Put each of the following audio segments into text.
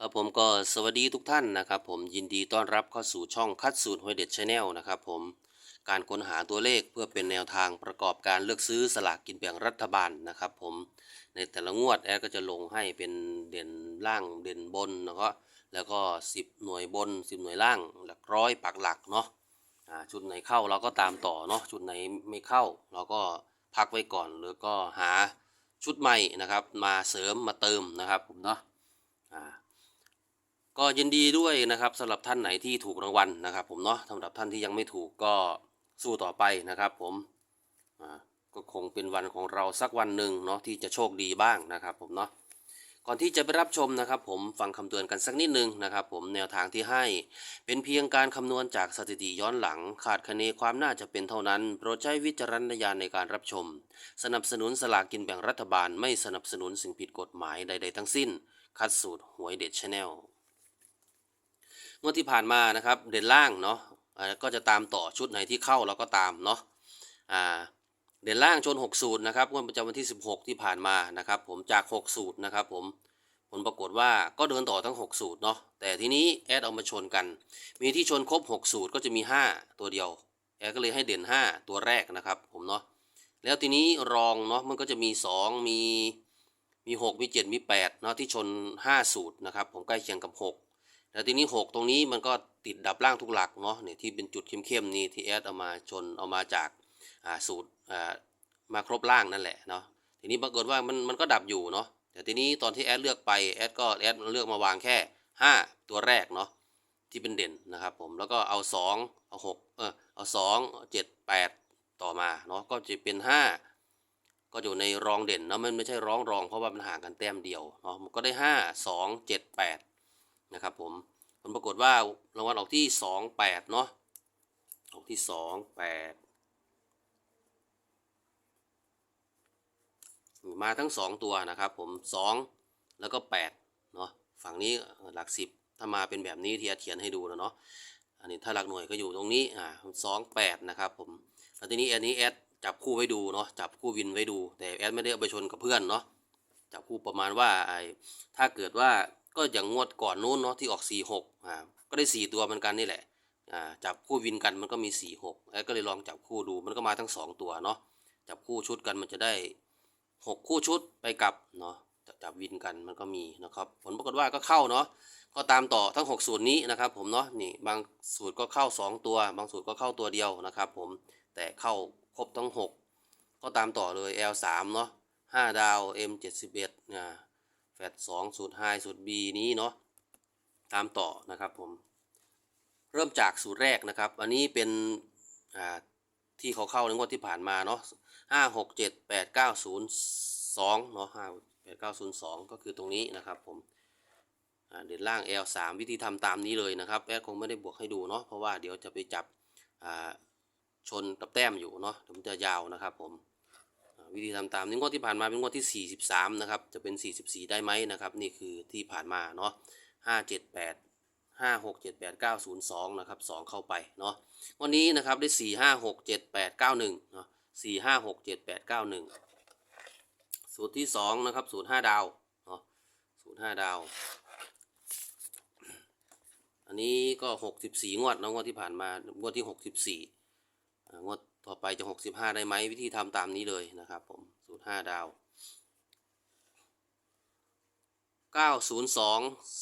ครับผมก็สวัสดีทุกท่านนะครับผมยินดีต้อนรับเข้าสู่ช่องคัดสูตรหวยเด็ดชาแนลนะครับผมการค้นหาตัวเลขเพื่อเป็นแนวทางประกอบการเลือกซื้อสลากกินแบ่งรัฐบาลนะครับผมในแต่ละงวดแอดก็จะลงให้เป็นเด่นล่างเด่นบนแล้วก็แล้วก็ 10 หน่วยบน 10 หน่วยล่างหลักร้อยปักหลักเนาะอ่าชุดไหนเข้าเราก็ตามต่อเนาะชุดไหนไม่เข้า เราก็พักไว้ก่อนหรือก็หาชุดใหม่นะครับ มาเสริมมาเติมนะครับผมเนาะอ่า ก็ยินดีด้วยนะครับสำหรับท่านไหนที่ถูกรางวัลนะครับ ผมเนาะสำหรับท่านที่ยังไม่ถูกก็สู้ต่อไปนะครับ ผมอ่าก็คงเป็นวันของเราสักวันหนึ่งเนาะที่จะโชคดีบ้างนะครับ ผมเนาะก่อนที่จะไปรับชมนะครับ ผมฟังคำเตือนกันสักนิดนึงนะครับ ผมแนวทางที่ให้ เป็นเพียงการคำนวณจากสถิติย้อนหลัง ขาดคะเนความน่าจะเป็นเท่านั้นโปรดใช้วิจารณญาณในการรับชม สนับสนุนสลากกินแบ่งรัฐบาล ไม่สนับสนุนสิ่งผิดกฎหมายใด ๆ ทั้งสิ้น คัดสูตรหวยเด็ดชาแนล งวดที่ผ่านมานะครับเด่นล่างเนาะก็จะตามต่อชุดไหนที่เข้าเราก็ตามเนาะเด่นล่างชน6สูตรนะครับงวดประจำวันที่ 16 ที่ผ่านมานะครับผมจาก6สูตรนะครับผมผลปรากฏว่าก็เดินต่อทั้ง 6 สูตรเนาะแต่ทีนี้แอดเอามาชนกัน มีที่ชนครบ 6 สูตรก็จะมี 5 ตัวเดียว แอดก็เลยให้เด่น 5 ตัวแรกนะครับผมเนาะแล้วทีนี้รองเนาะมันก็จะมี 2 มีมี 6 มี 7 มี8เนาะที่ชน 5 สูตรนะครับผมใกล้เคียงกับ 6 แล้วทีนี้ 6 ตรงนี้มันก็ติดดับล่างทุกหลักเนาะเนี่ยที่เป็นจุดเข้มๆนี่ที่แอดเอามาชนเอามาจากาสูตรมาครบล่างนั่นแหละเนาะทีนี้ปรากฏว่ามันมันก็ดับอยู่เนาะแต่ทีนี้ตอนที่แอดเลือกไปแอดก็แอดเลือกมาวางแค่ 5 ตัวแรกเนาะที่เป็นเด่นนะครับผมแล้วก็เอา 2 เอา6เออเอา2 7 8 ต่อมาเนาะก็จะเป็น 5 ก็อยู่ในรองเด่นเนาะมันไม่ใช่ร้องรองเพราะว่ามันห่างกันแต้มเดียวเนาะมันก็ได้ 5 2 7 8 นะครับผมผลปรากฏว่ารางวัลออกที่สองแปดเนาะออกที่สองแปดมาทั้งสองตัวนะครับผมสองแล้วก็แปดเนาะฝั่งนี้หลักสิบถ้ามาเป็นแบบนี้ที่อาเขียนให้ดูแล้วเนาะอันนี้ถ้าหลักหน่วยก็อยู่ตรงนี้อ่าสองแปดนะครับผมแล้วทีนี้อันนี้แอดจับคู่ไว้ดูเนาะจับคู่วินไว้ดู แต่แอดไม่ได้เอาไปชนกับเพื่อนเนาะจับคู่ประมาณว่าไอ้ถ้าเกิดว่า ก็อย่างงวดก่อนนู้นเนาะที่ออก4 6อ่าก็ได้4ตัวเหมือนกันนี่แหละอ่าจับคู่วินกันมันก็มี4 6แล้วก็เลยลองจับคู่ดูมันก็มาทั้ง2ตัวเนาะจับคู่ชุดกันมันจะได้6คู่ชุดไปกับเนาะจับจับวินกันมันก็มีนะครับ ผลปรากฏว่าก็เข้าเนาะก็ตามต่อทั้ง6สูตรนี้นะครับผมเนาะนี่บางสูตรก็เข้า 2 ตัว บางสูตรก็เข้าตัวเดียวนะครับผมแต่เข้าครบทั้ง 6 ก็ตามต่อเลย L3 เนาะ5ดาว M71 อ่าแฟ ดสองสูตรไฮสูตร B นี้เนาะตามต่อนะครับผม เริ่มจากสูตรแรกนะครับ อันนี้เป็นที่เขาเข้าในงวดที่ผ่านมาเนาะห้าหกเจ็ดแปดเก้าศูนย์สองเนาะห้าแปดเก้าศูนย์สองก็คือตรงนี้นะครับผมเด่นล่าง L สามวิธีทำตามนี้เลยนะครับแอดคงไม่ได้บวกให้ดูเนาะเพราะว่าเดี๋ยวจะไปจับชนกับแต้มอยู่เนาะเดี๋ยวมันจะยาวนะครับผม วิธีทำตามนี้งวดที่ผ่านมาเป็นงวดที่ 43 นะครับ จะเป็น 44 ได้ไหมนะครับ นี่คือที่ผ่านมาเนาะ5 7 8 5 6 7 8 9 0 2นะครับ2 เข้าไปเนาะวันนี้นะครับได้ 4 5 6 7 8 9 1เนาะ4 5 6 7 8 9 1 สูตรที่ 2 นะครับสูตร5ดาวเนาะสูตร5ดาว อันนี้ก็ 64 งวดนะงวดที่ผ่านมางวดที่ 64อ่งวด ต่อไปจะ 65 ได้ไหมวิธีทำตามนี้เลยนะครับผมสูตร5ดาว 902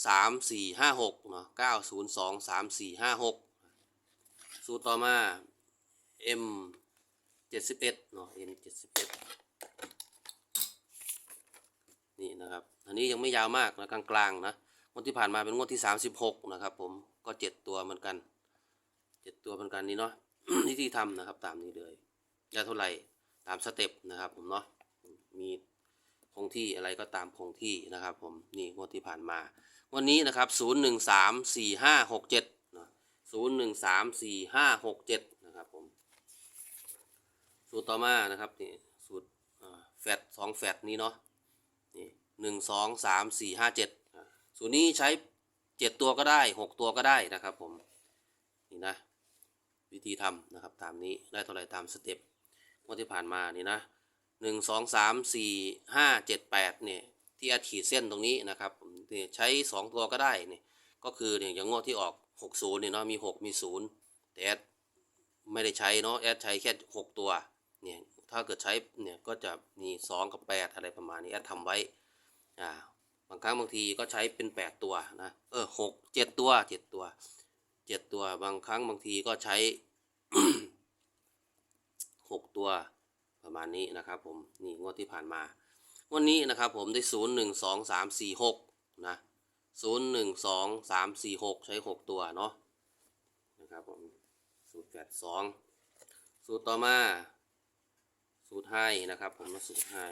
3456เนาะ902 3456 สูตรต่อมา M 71เนาะ M 71นี่นะครับ อันนี้ยังไม่ยาวมากนะกลางๆนะงวดที่ผ่านมาเป็นงวดที่ 36 นะครับผมก็ 7 ตัวเหมือนกัน 7 ตัวเหมือนกันนี่เนาะ วิธีทำนะครับตามนี้เลยยาเท่าไหร่ตามสเต็ปนะครับ ผมเนาะมีคงที่อะไรก็ตามคงที่นะครับ ผมนี่งวดที่ผ่านมาวันนี้นะครับ0 1 3 4 5 6 7นะ0 1 3 4 5 6 7นะครับผมสูตรต่อมานะครับนี่สูตรแฟตสองแฟตนี้เนาะนี่หนึ่งสองสามสี่ห้าเจ็ดสูตรนี้ใช้เจ็ดตัวก็ได้หกตัวก็ได้นะครับผมนี่นะ วิธีทำนะครับตามนี้ได้เท่าไหร่ตามสเต็ปงวดที่ผ่านมานี่นะหนึ่งสองสามสี่ห้าเจ็ดแปดเนี่ยที่อดขีดเส้นตรงนี้นะครับผมนี่ใช้2ตัวก็ได้นี่ก็คือเนี่ยอย่างงวดที่ออก60เนี่ยเนาะมี6มี0แต่แอดไม่ได้ใช้เนาะแอดใช้แค่6ตัวเนี่ยถ้าเกิดใช้เนี่ยก็จะมี2กับ8อะไรประมาณนี้แอดทำไว้อ่าบางครั้งบางทีก็ใช้เป็น 8 ตัวนะ เออหกเจ็ดตัว 7 ตัว 7 ตัว บางครั้งบางทีก็ใช้ 6 ตัวประมาณนี้นะครับผมนี่งวดที่ผ่านมาวันนี้นะครับผมได้ศูนย์หนึ่งสองสามสี่หกนะศูนย์หนึ่งสองสามสี่หกใช้หกตัวเนาะนะครับผมสูตรแปดสองสูตรต่อมา สูตรให้นะครับผมมาสูตรให้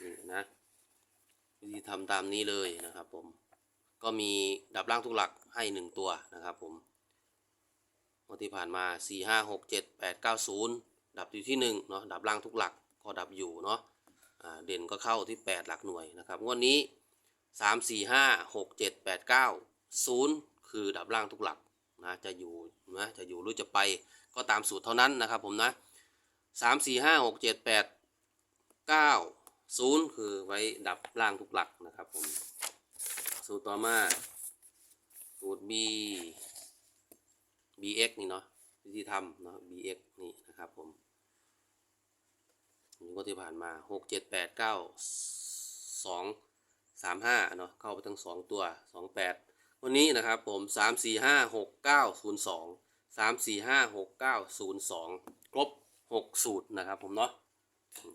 นี่นะวิธีทำตามนี้เลยนะครับผมก็มีดับล่างทุกหลักให้หนึ่งตัวนะครับผมงวดที่ผ่านมาสี่ห้าหกเจ็ ดับอยู่ที่หนึ่งเนาะดับล่างทุกหลักก็ดับอยู่เนาะเด่นก็เข้าที่ 8 หลักหน่วยนะครับงวดนี้ 3 4 5 6 7 8 9 0 คือดับล่างทุกหลักนะจะอยู่นะจะอยู่หรือจะไปก็ตามสูตรเท่านั้นนะครับผมนะ3 4 5 6 7 8 9 0 คือไว้ดับล่างทุกหลักนะครับผมสูตรต่อมาสูตร B BX นี่เนาะวิธีทำเนาะ BX นี่นะครับผม งวดที่ผ่านมาหกเจ็ดแปดเก้าสองสามห้าเนาะเข้าไปทั้งสองตัวสองแปดวันนี้นะครับผมสามสี่ห้าหกเก้าศูนย์สองสามสี่ห้าหกเก้าศูนย์สองครบหกสูตรนะครับผมเนาะ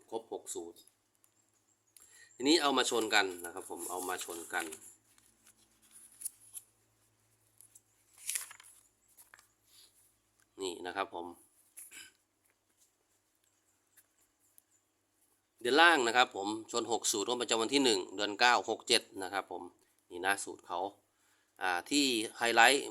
ครบหกสูตร ทีนี้เอามาชนกันนะครับผมเอามาชนกันนี่นะครับผม ดือนล่างนะครับผมชน 6 สูตรว่าประจำวันที่ 1 เดือน 9 6 7 นะครับผมนี่นะสูตรเขาอ่าที่ไฮไลท์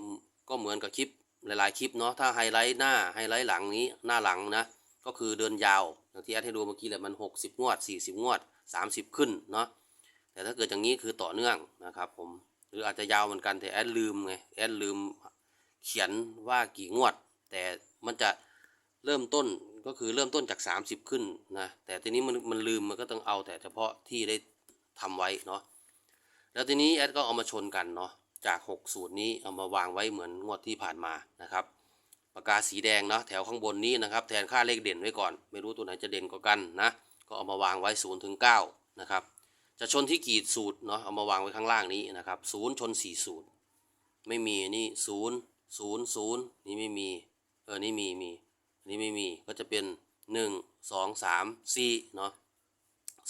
ก็เหมือนกับคลิปหลายๆคลิปเนาะถ้าไฮไลท์หน้าไฮไลท์หลังนี้หน้าหลังนะก็คือเดินยาวอย่างที่แอดให้ดูเมื่อกี้แหละมัน 60 งวด 40 งวด 30 ขึ้นเนาะแต่ถ้าเกิดอย่างนี้คือต่อเนื่องนะครับผมหรืออาจจะยาวเหมือนกันแต่แอดลืมไงแอดลืมเขียนว่ากี่งวด แต่มันจะเริ่มต้น ก็คือเริ่มต้นจาก 30 ขึ้นนะแต่ทีนี้มันมันลืมมันก็ต้องเอาแต่เฉพาะที่ได้ทำไว้เนาะแล้วทีนี้แอดก็เอามาชนกันเนาะจาก 6 สูตรนี้เอามาวางไว้เหมือนงวดที่ผ่านมานะครับปากกาสีแดงเนาะแถวข้างบนนี้นะครับแทนค่าเลขเด่นไว้ก่อน ไม่รู้ตัวไหนจะเด่นกว่ากันนะก็เอามาวางไว้0ถึง9นะครับจะชนที่กี่สูตรเนาะเอามาวางไว้ข้างล่างนี้นะครับ0ชน4สูตรไม่มีนี่0 0 0นี่ไม่มีเออนี่มีมี อันนี้ไม่มีก็จะเป็นหนึ่งสองสามสี่เนาะ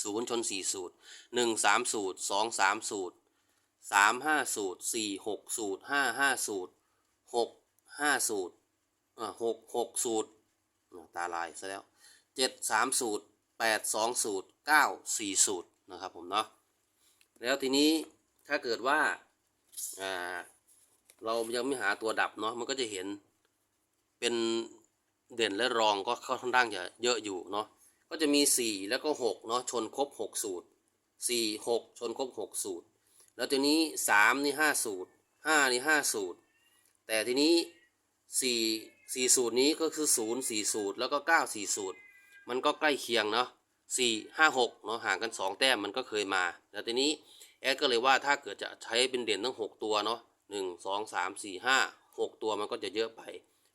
ศูนย์ชนสี่สูตรหนึ่งสามสูตรสองสามสูตรสามห้าสูตรสี่หกสูตรห้าห้าสูตรหกห้าสูตรอ่าหกหกสูตร ตาลายซะแล้วเจ็ดสามสูตรแปดสองสูตรเก้าสี่สูตรนะครับผมเนาะแล้วทีนี้ถ้าเกิดว่าอ่าเรายังไม่หาตัวดับเนาะมันก็จะเห็นเป็น เด่นและรองก็ค่อนข้างจะเยอะอยู่เนาะก็จะมี 4 แล้วก็6เนาะชนครบ 6 สูตร 4 6 ชนครบ 6 สูตร แล้วทีนี้ 3 นี่ 5 สูตร 5 นี่ 5 สูตร แต่ทีนี้ 4 4 สูตรนี้ก็คือ 0 4 สูตร แล้วก็ 9 4 สูตร มันก็ใกล้เคียงเนาะ4 5 6เนาะห่างกัน 2 แต้มมันก็เคยมา แล้วทีนี้แอดก็เลยว่าถ้าเกิดจะใช้เป็นเด่นทั้ง 6 ตัวเนาะ1 2 3 4 5 6 ตัวมันก็จะเยอะไป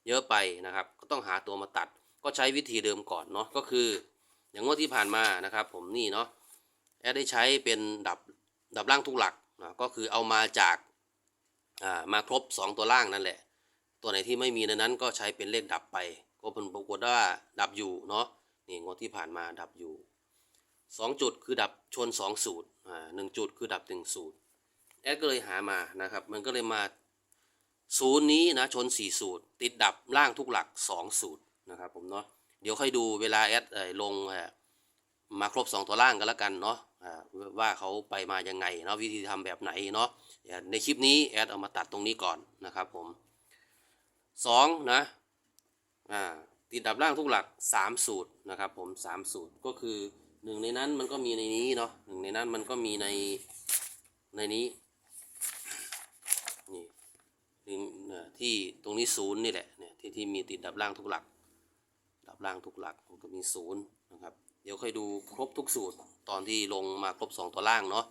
เยอะไปนะครับ ก็ต้องหาตัวมาตัด ก็ใช้วิธีเดิมก่อนเนาะก็คือ อย่างงวดที่ผ่านมานะครับ ผมนี่เนาะแอดได้ใช้เป็นดับดับล่างทุกหลักนะก็คือเอามาจากอ่ามาครบ 2 ตัวล่างนั่นแหละ ตัวไหนที่ไม่มีในนั้นก็ใช้เป็นเลขดับไป ก็เป็นปรากฏว่าดับอยู่เนาะนี่งวดที่ผ่านมาดับอยู่ 2 จุดคือดับชน 2 สูตรอ่าหนึ่งจุดคือดับ1สูตรแอดก็เลยหามานะครับ มันก็เลยมา ศูนย์นี้นะชน 4 สูตร ติดดับล่างทุกหลัก 2 สูตรนะครับผมเนาะเดี๋ยวค่อยดูเวลาแอดลงมาครบ 2 ตัวล่างกันแล้วกันเนาะว่าเขาไปมายังไงเนาะวิธีทำแบบไหนเนาะในคลิปนี้แอดเอามาตัดตรงนี้ก่อนนะครับผม2นะติดดับล่างทุกหลัก 3 สูตรนะครับผม 3 สูตรก็คือหนึ่งในนั้นมันก็มีในนี้เนาะหนึ่งในนั้นมันก็มีในในนี้ ที่ตรงนี้ศูนย์นี่แหละเนี่ยที่ที่มีติดดับล่างทุกหลัก ดับล่างทุกหลักมันก็มีศูนย์นะครับ เดี๋ยวค่อยดูครบทุกสูตรตอนที่ลงมาครบ 2 ตัวล่างเนาะ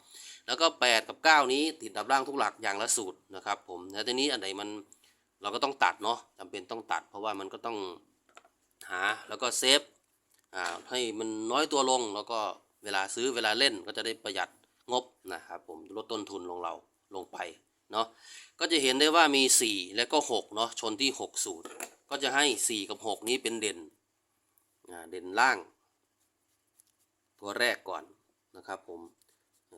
แล้วก็ 8 กับ 9 นี้ติดดับล่างทุกหลักอย่างละสูตรนะครับผมแล้วทีนี้อันไหนมันเราก็ต้องตัดเนาะจำเป็นต้องตัด เพราะว่ามันก็ต้องหาแล้วก็เซฟอ่าให้มันน้อยตัวลงแล้วก็เวลาซื้อเวลาเล่นก็จะได้ประหยัดงบนะครับผมลดต้นทุนลงเราลงไป เนาะก็จะเห็นได้ว่ามี 4 และก็6เนาะชนที่6สูตรก็จะให้ 4 กับ 6 นี้เป็นเด่นเด่นล่าง ตัวแรกก่อนนะครับผม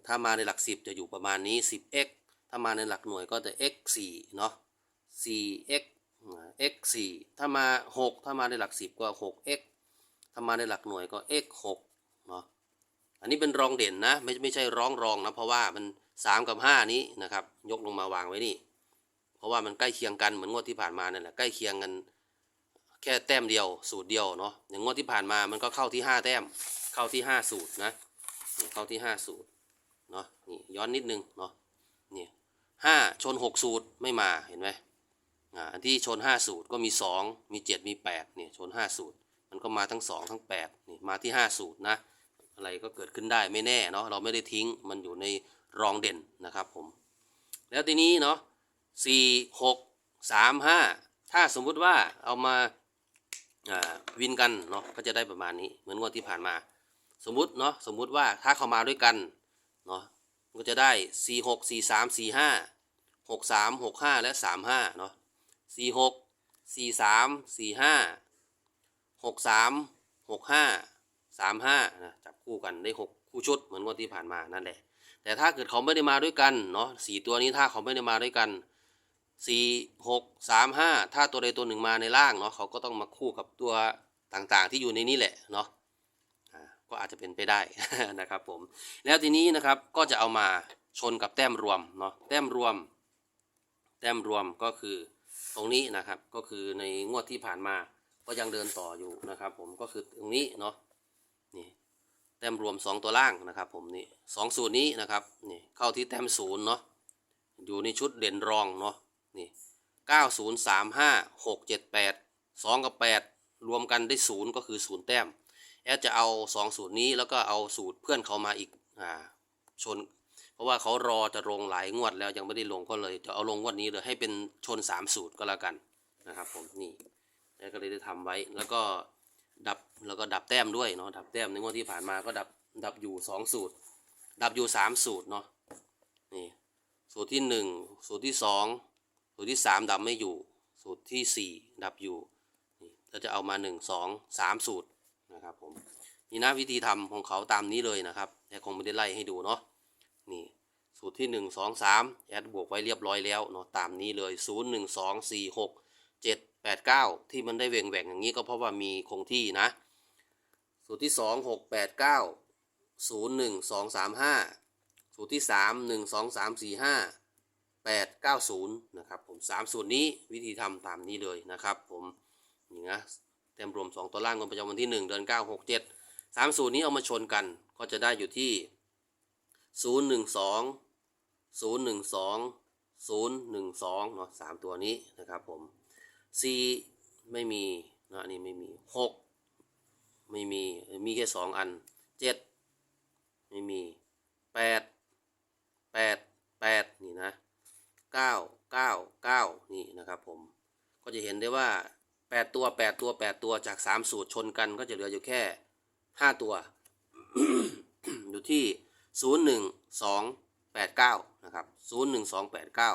ถ้ามาในหลัก 10 จะอยู่ประมาณนี้ 10x ถ้ามาในหลักหน่วยก็จะ x 4เนาะ 4x อ่า x 4ถ้ามา 6 ถ้ามาในหลัก 10 ก็ 6x ถ้ามาในหลักหน่วยก็ x 6เนาะอันนี้เป็นรองเด่นนะไม่ไม่ใช่ร้องรองนะเพราะว่ามัน 3 กับ 5 นี้นะครับ ยกลงมาวางไว้นี่ เพราะว่ามันใกล้เคียงกันเหมือนงวดที่ผ่านมานั่นแหละใกล้เคียงกันแค่แต้มเดียวสูตรเดียวเนาะอย่างงวดที่ผ่านมามันก็เข้าที่ 5 แต้มเข้าที่ 5 สูตรนะเข้าที่ 5 สูตรเนาะนี่ย้อนนิดนึงเนาะนี่ห้าชน 6 สูตรไม่มาเห็นไหมอ่าที่ชน 5 สูตรก็มี 2 มี 7 มี8เนี่ยชน 5 สูตร มันก็มาทั้ง 2 ทั้ง8นี่มาที่ 5 สูตรนะอะไรก็เกิดขึ้นได้ไม่แน่เนาะเราไม่ได้ทิ้งมันอยู่ใน รองเด่นนะครับผม แล้วทีนี้เนาะสี่หกสามห้าถ้าสมมุติว่าเอามาวินกันเนาะก็จะได้ประมาณนี้เหมือนงวดที่ผ่านมา สมมุติเนาะสมมุติว่าถ้าเข้ามาด้วยกันเนาะก็จะได้สี่หกสี่สามสี่ห้าหกสามหกห้าและสามห้าเนาะสี่หกสี่สามสี่ห้าหกสามหกห้าสามห้านะจับคู่กันได้หกคู่ชุดเหมือนงวดที่ผ่านมานั่นแหละ แต่ถ้าเกิดเขาไม่ได้มาด้วยกันเนาะสี่ตัวนี้ถ้าเขาไม่ได้มาด้วยกันสี่หกสามห้าถ้าตัวใดตัวหนึ่งมาในล่างเนาะเขาก็ต้องมาคู่กับตัวต่างๆ ที่อยู่ในนี้แหละเนาะก็อาจจะเป็นไปได้นะครับผมแล้วทีนี้นะครับก็จะเอามาชนกับแต้มรวมเนาะแต้มรวม แต้มรวมก็คือตรงนี้นะครับก็คือในงวดที่ผ่านมาก็ยังเดินต่ออยู่นะครับ ผมก็คือตรงนี้เนาะนี่ แต้มรวม 2 ตัวล่างนะครับ ผมนี่สองสูตรนี้นะครับนี่เข้าที่แต้มศูนย์เนาะอยู่ในชุดเด่นรองเนาะนี่เก้าศูนย์สามห้าหกเจ็ดแปดสองกับแปดรวมกันได้ศูนย์ก็คือศูนย์แต้มแอดจะเอาสองสูตรนี้แล้วก็เอาสูตรเพื่อนเขามาอีกอ่าชน เพราะว่าเขารอจะลงหลายงวดแล้วยังไม่ได้ลงก็เลยจะเอาลงงวดนี้เลยให้เป็นชนสามสูตรก็แล้วกันนะครับ ผมนี่แอดก็เลยได้ทำไว้แล้วก็ ดับแล้วก็ดับแต้มด้วยเนาะดับแต้มในงวดที่ผ่านมาก็ดับดับอยู่สองสูตร ดับอยู่สามสูตรเนาะนี่สูตรที่หนึ่งสูตรที่สองสูตรที่สามดับไม่อยู่ สูตรที่สี่ดับอยู่นี่เราจะเอามาหนึ่งสองสามสูตรนะครับผมนี่นะวิธีทำของเขาตามนี้เลยนะครับ แต่คงไม่ได้ไล่ให้ดูเนาะนี่สูตรที่หนึ่งสองสามแอดบวกไว้เรียบร้อยแล้วเนาะตามนี้เลยศูนย์หนึ่ งสองสี่หกเจ็ดแปดเก้าที่มันได้แหว่งแหวงอย่างนี้ก็เพราะว่ามีคงที่นะ สูตรที่สองหกแปดเก้าศูนย์หนึ่งสองสามห้าสูตรที่สามหนึ่งสองสามสี่ห้าแปดเก้าศูนย์นะครับผมสามสูตรนี้วิธีทำตามนี้เลยนะครับผมนี่นะเต็มรวมสองตัวล่างงวดประจำวันที่หนึ่งเดือนเก้าหกเจ็ดสามสูตรนี้เอามาชนกันก็จะได้อยู่ที่ศูนย์หนึ่งสองศูนย์หนึ่งสองศูนย์หนึ่งสองเนาะสามตัวนี้นะครับผม สี่ไม่มีนะอันนี่ไม่มีหกไม่มีมีแค่สองอันเจ็ดไม่มีแปดแปดแปดนี่นะเก้าเก้าเก้านี่นะครับผมก็จะเห็นได้ว่าแปดตัวแปดตัวแปดตัวจากสามสูตรชนกันก็จะเหลืออยู่แค่ห้าตัวอยู่ที่ศูนย์หนึ่งสองแปดเก้านะครับศูนย์หนึ่งสองแปดเก้า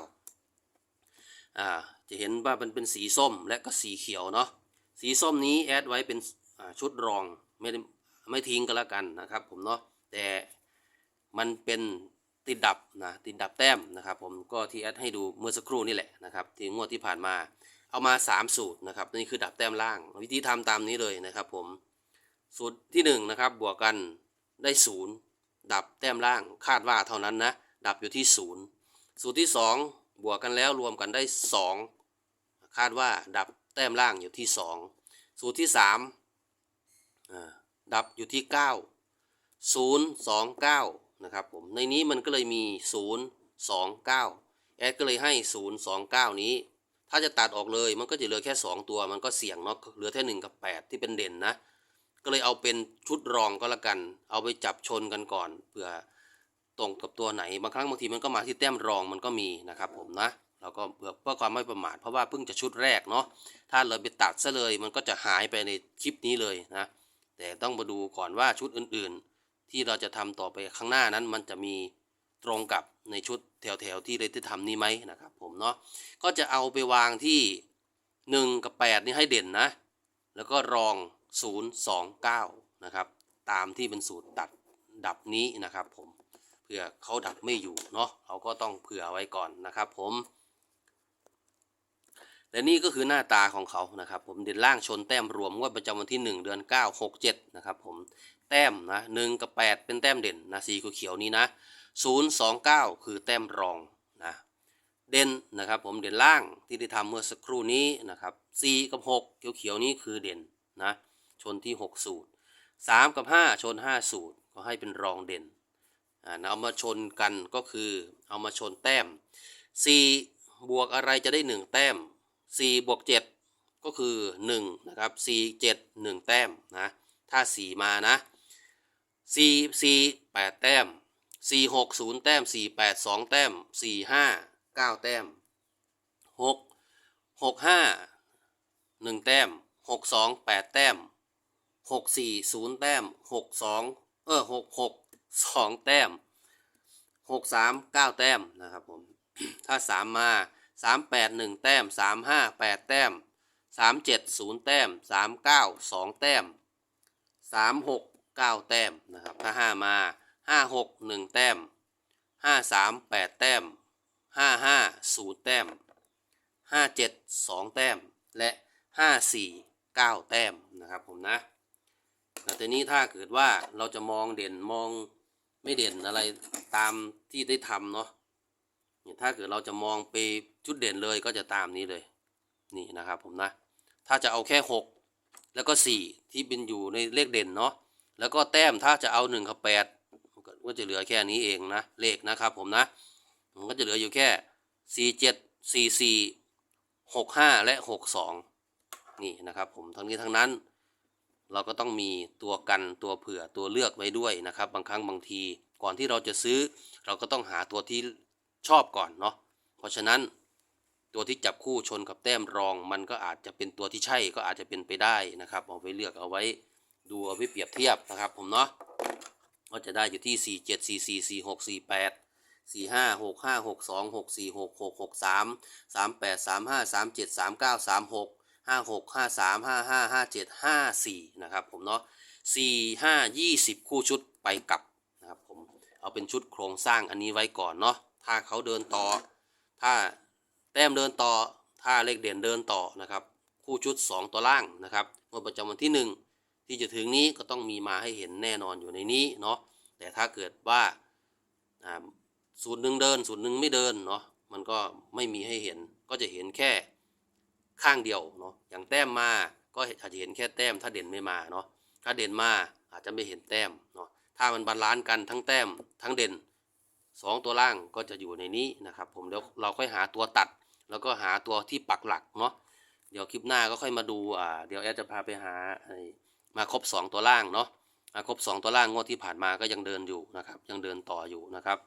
อ่า จะเห็นว่ามันเป็นสีส้มและก็สีเขียวเนาะสีส้มนี้แอดไว้เป็นชุดรองไม่ได้ไม่ทิ้งกันแล้วกันนะครับ ผมเนาะแต่มันเป็นติดดับนะติดดับแต้มนะครับผมก็ที่แอดให้ดูเมื่อสักครู่นี่แหละนะครับที่งวดที่ผ่านมา เอามา 3 สูตรนะครับนี่คือดับแต้มล่าง วิธีทำตามนี้เลยนะครับผมสูตรที่1นะครับบวกกันได้ศูนย์ดับแต้มล่างคาดว่าเท่านั้นนะดับอยู่ที่ศูนย์สูตรที่ 2 บวกกันแล้วรวมกันได้ 2 คาดว่าดับแต้มล่างอยู่ที่ 2 สูตรที่3ดับอยู่ที่ 9 0 2 9 นะครับผม ในนี้มันก็เลยมี 0 2 9 แอดก็เลยให้ 0 2 9 นี้ ถ้าจะตัดออกเลยมันก็จะเหลือแค่ 2 ตัว มันก็เสี่ยงเนาะ เหลือแค่ 1 กับ 8 ที่เป็นเด่นนะ ก็เลยเอาเป็นชุดรองก็แล้วกัน เอาไปจับชนกันก่อนเผื่อ ตรงกับตัวไหนบางครั้งบางทีมันก็มาที่แต้มรองมันก็มีนะครับผมนะเราก็เพื่อเพื่อความไม่ประมาทเพราะว่าเพิ่งจะชุดแรกเนาะถ้าเราไปตัดซะเลยมันก็จะหายไปในคลิปนี้เลยนะแต่ต้องมาดูก่อนว่าชุดอื่นๆ ที่เราจะทำต่อไปข้างหน้านั้นมันจะมีตรงกับในชุดแถวๆที่เราได้ทำนี้ไหมนะครับผมเนาะก็จะเอาไปวางที่ 1 กับ 8 นี่ให้เด่นนะ แล้วก็รอง 0 2 9 นะครับ ตามที่เป็นสูตรตัดดับนี้นะครับผม เพื่อเขาดับไม่อยู่เนาะเราก็ต้องเผื่อไว้ก่อนนะครับผมและนี่ก็คือหน้าตาของเขานะครับ ผมเด่นล่างชนแต้มรวมงวดประจำวันที่ 1 เดือน 9 6 7 นะครับผมแต้มนะ1กับ 8 เป็นแต้มเด่นนะสีเขียวนี้นะ 0 2 9 คือแต้มรองนะเด่นนะครับผมเด่นล่างที่ได้ทำเมื่อสักครู่นี้นะครับ4กับ 6 เขียวๆนี้คือเด่นนะชนที่ 6 สูตร 3 กับ 5 ชน 5 สูตร ก็ให้เป็นรองเด่น เอามาชนกันก็คือเอามาชนแต้ม 4 บวกอะไรจะได้ 1 แต้ม 4 บวก 7 ก็คือ 1 นะครับ 4 7 1 แต้มนะ ถ้า 4 มานะ 4 4 8 แต้ม 4 6 0 แต้ม 4 8 2 แต้ม 4 5 9 แต้ม 6 6 5 1 แต้ม 6 2 8 แต้ม 6 4 0 แต้ม 6 2 เออ 6 6 2แต้ม6 3 9แต้มนะครับผมถ้า3มา3 8 1แต้ม3 5 8แต้ม3 7 0แต้ม3 9 2แต้ม3 6 9แต้มนะครับถ้า5มา5 6 1แต้ม5 3 8แต้ม5 5 0แต้ม5 7 2แต้มและ5 4 9แต้มนะครับผมนะแล้วทีนี้ถ้าเกิดว่าเราจะมองเด่นมอง ไม่เด่นอะไรตามที่ได้ทำเนาะถ้าเกิดเราจะมองไปชุดเด่นเลยก็จะตามนี้เลย นี่นะครับผมนะ ถ้าจะเอาแค่ 6 แล้วก็ 4 ที่เป็นอยู่ในเลขเด่นเนาะแล้วก็แต้มถ้าจะเอา1กับ8ก็จะเหลือแค่นี้เองนะเลขนะครับผมนะมันก็จะเหลืออยู่แค่ 4 7 4 4 6 5 และ 6 2 นี่นะครับผมทั้งนี้ทั้งนั้น เราก็ต้องมีตัวกันตัวเผื่อตัวเลือกไว้ด้วยนะครับ บางครั้งบางที ก่อนที่เราจะซื้อ เราก็ต้องหาตัวที่ชอบก่อนเนาะเพราะฉะนั้น ตัวที่จับคู่ชนกับแต้มรอง มันก็อาจจะเป็นตัวที่ใช่ก็อาจจะเป็นไปได้นะครับ เอาไปเลือกเอาไว้ดูเอาไปเปรียบเทียบนะครับ ผมเนาะก็จะได้อยู่ที่ 4 7 4 4 4 6 4 8 4 5 6 5 6 2 6 4 6 6 6 3 3 8 3 5 3 7 3 9 3 6 ห้าหกห้าสามห้าห้าห้าเจ็ดห้าสี่นะครับผมเนาะสี่ห้ายี่สิบคู่ชุดไปกลับนะครับผมเอาเป็นชุดโครงสร้างอันนี้ไว้ก่อนเนาะถ้าเขาเดินต่อ ถ้าแต้มเดินต่อ ถ้าเลขเด่นเดินต่อนะครับ คู่ชุด 2 ตัวล่างนะครับงวดประจำวันที่ 1 ที่จะถึงนี้ก็ต้องมีมาให้เห็นแน่นอนอยู่ในนี้เนาะแต่ถ้าเกิดว่าอ่าสูตรหนึ่งเดินสูตรหนึ่งไม่เดินเนาะมันก็ไม่มีให้เห็นก็จะเห็นแค่ ข้างเดียวเนาะอย่างแต้มมาก็อาจจะเห็นแค่แต้มถ้าเด่นไม่มาเนาะถ้าเด่นมาอาจจะไม่เห็นแต้มเนาะถ้ามันบาลานซ์กันทั้งแต้มทั้งเด่นสองตัวล่างก็จะอยู่ในนี้นะครับผมเดี๋ยวเราค่อยหาตัวตัด แล้วก็หาตัวที่ปักหลักเนาะเดี๋ยวคลิปหน้าก็ค่อยมาดูอ่าเดี๋ยวแอดจะพาไปหาไอ้มาครบสองตัวล่างเนาะมาครบสองตัวล่างงวดที่ผ่านมาก็ยังเดินอยู่นะครับยังเดินต่ออยู่นะครับ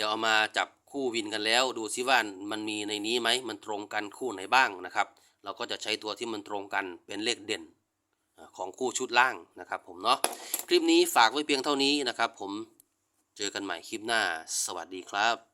ดี๋ยวเอามาจับคู่วินกันแล้ว ดูซิว่ามันมีในนี้ไหมมันตรงกันคู่ไหนบ้างนะครับ เราก็จะใช้ตัวที่มันตรงกันเป็นเลขเด่นของคู่ชุดล่างนะครับผมเนาะคลิปนี้ฝากไว้เพียงเท่านี้นะครับ ผมเจอกันใหม่คลิปหน้า สวัสดีครับ